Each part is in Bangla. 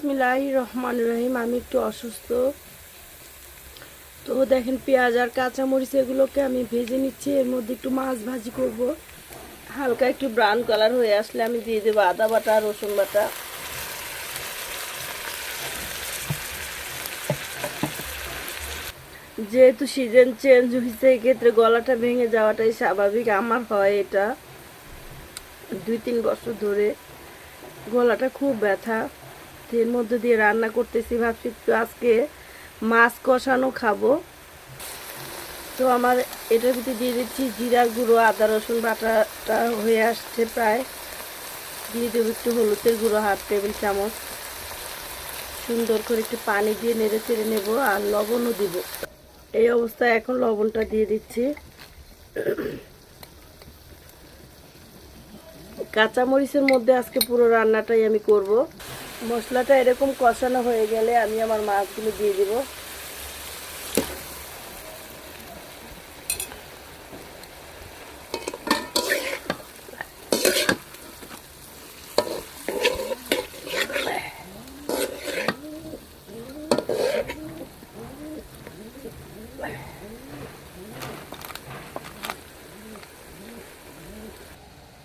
বিসমিল্লাহি রহমান রহিম আমি একটু অসুস্থ। তো দেখেন পেঁয়াজ আর কাঁচামরিচ এগুলোকে আমি ভেজে নিচ্ছি, এর মধ্যে একটু মাছ ভাজি করব। হালকা একটু ব্রাউন কালার হয়ে আসলে আমি দিয়ে দেবো আদা বাটা, রসুন বাটা। যেহেতু সিজন চেঞ্জ হয়েছে, এক্ষেত্রে গলাটা ভেঙে যাওয়াটাই স্বাভাবিক, আমার হয় এটা। দুই তিন বছর ধরে গলাটা খুব ব্যথা। এর মধ্যে দিয়ে রান্না করতেছি, ভাবছি একটু আজকে মাছ কষানো খাব। তো আমার এটার ভিতরে দিয়ে দিচ্ছি জিরার গুঁড়ো, আদা, রসুন বাটাটা হয়ে আসছে প্রায়। দিয়ে দেবো একটু হলুদের গুঁড়ো, হাফ টেবিল চামচ। সুন্দর করে একটু পানি দিয়ে নেড়ে চেড়ে নেব আর লবণও দিব। এই অবস্থায় এখন লবণটা দিয়ে দিচ্ছি। কাঁচামরিচের মধ্যে আজকে পুরো রান্নাটাই আমি করব। মশলাটা এরকম কষানো হয়ে গেলে আমি আমার মাছগুলো দিয়ে দিব।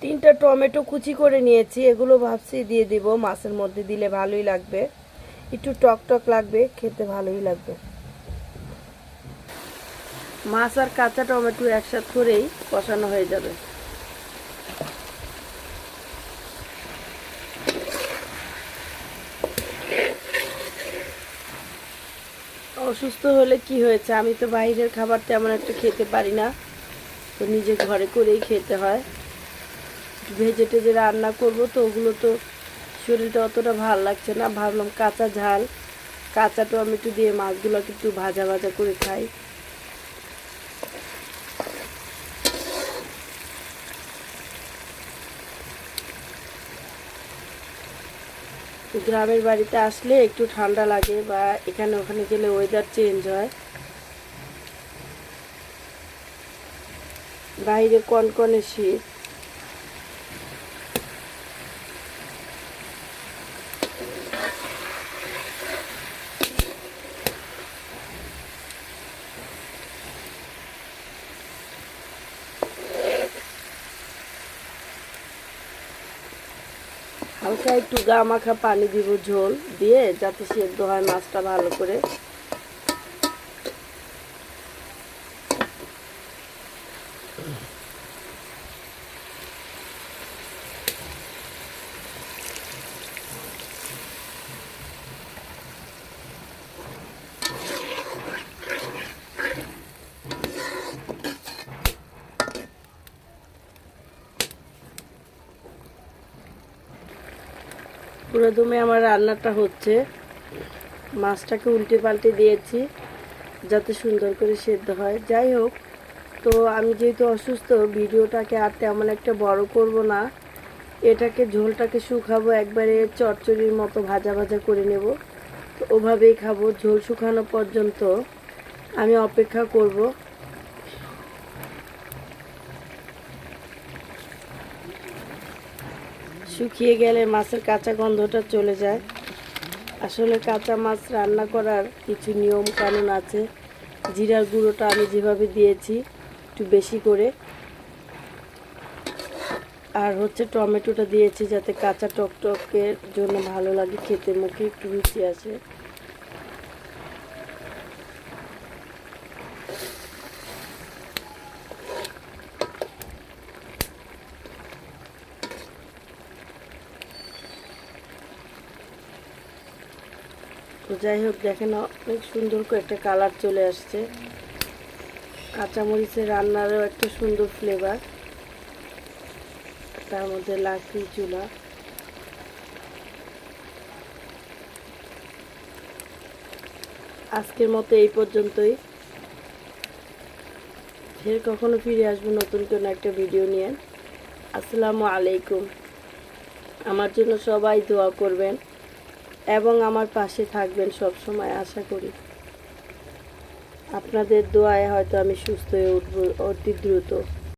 তিনটা টমেটো কুচি করে নিয়েছি, এগুলো ভাবছি দিয়ে দিব, মাছের মধ্যে দিলে ভালোই লাগবে। একটু টক টক লাগবে, খেতে ভালোই লাগবে। মাছ আর কাঁচা টমেটো একসাথে করেই কষানো হয়ে যাবে। অসুস্থ হলে কি হয়েছে? আমি তো বাইরের খাবার তেমন একটা খেতে পারি না। তো নিজে ঘরে করেই খেতে হয়। ভেজে টেজে রান্না করব তো, ওগুলো তো শরীরটা অতটা ভালো লাগছে না। ভাবলাম কাঁচা ঝাল, কাঁচা টমেটো দিয়ে মাছগুলোকে একটু ভাজা ভাজা করে খাই। গ্রামের বাড়িতে আসলে একটু ঠান্ডা লাগে বা এখানে ওখানে গেলে ওয়েদার চেঞ্জ হয়। বাইরে কনকনে শীত। হালকা একটু গা মাখা পানি দিব ঝোল দিয়ে যাতে সেদ্ধ হয় মাছটা ভালো করে। পুরো দমে আমার রান্নাটা হচ্ছে। মাছটাকে উল্টে পাল্টে দিয়েছি, যাতে সুন্দর করে সেদ্ধ হয়। যাই হোক, তো আমি যেহেতু অসুস্থ, ভিডিওটাকে আর তেমন একটা বড় করব না। এটাকে, ঝোলটাকে শুকাবো, একবারে চচ্চড়ির মতো ভাজা ভাজা করে নেব। তো ওভাবেই খাব, ঝোল শুকানো পর্যন্ত আমি অপেক্ষা করব। শুকিয়ে গেলে মাছের কাঁচা গন্ধটা চলে যায়। আসলে কাঁচা মাছ রান্না করার কিছু নিয়ম কানুন আছে। জিরার গুঁড়োটা আমি যেভাবে দিয়েছি, একটু বেশি করে। আর হচ্ছে টমেটোটা দিয়েছি যাতে কাঁচা টকটকের জন্য ভালো লাগে, খেতে মুখে একটু রুচি আসে। তো যাই হোক, দেখেন অনেক সুন্দর করে একটা কালার চলে আসছে। কাঁচামরিচের রান্নারও একটা সুন্দর ফ্লেভার তার মধ্যে লাকড়ি চুলা। আজকের মতো এই পর্যন্তই। ফের কখনো ফিরে আসব নতুন কোনো একটা ভিডিও নিয়ে। আসসালামু আলাইকুম। আমার জন্য সবাই দোয়া করবেন। এবং আমার পাশে থাকবেন সব সময় আশা করি। আপনাদের দোয়ায় হয়তো আমি সুস্থ হয়ে উঠব অতি দ্রুত।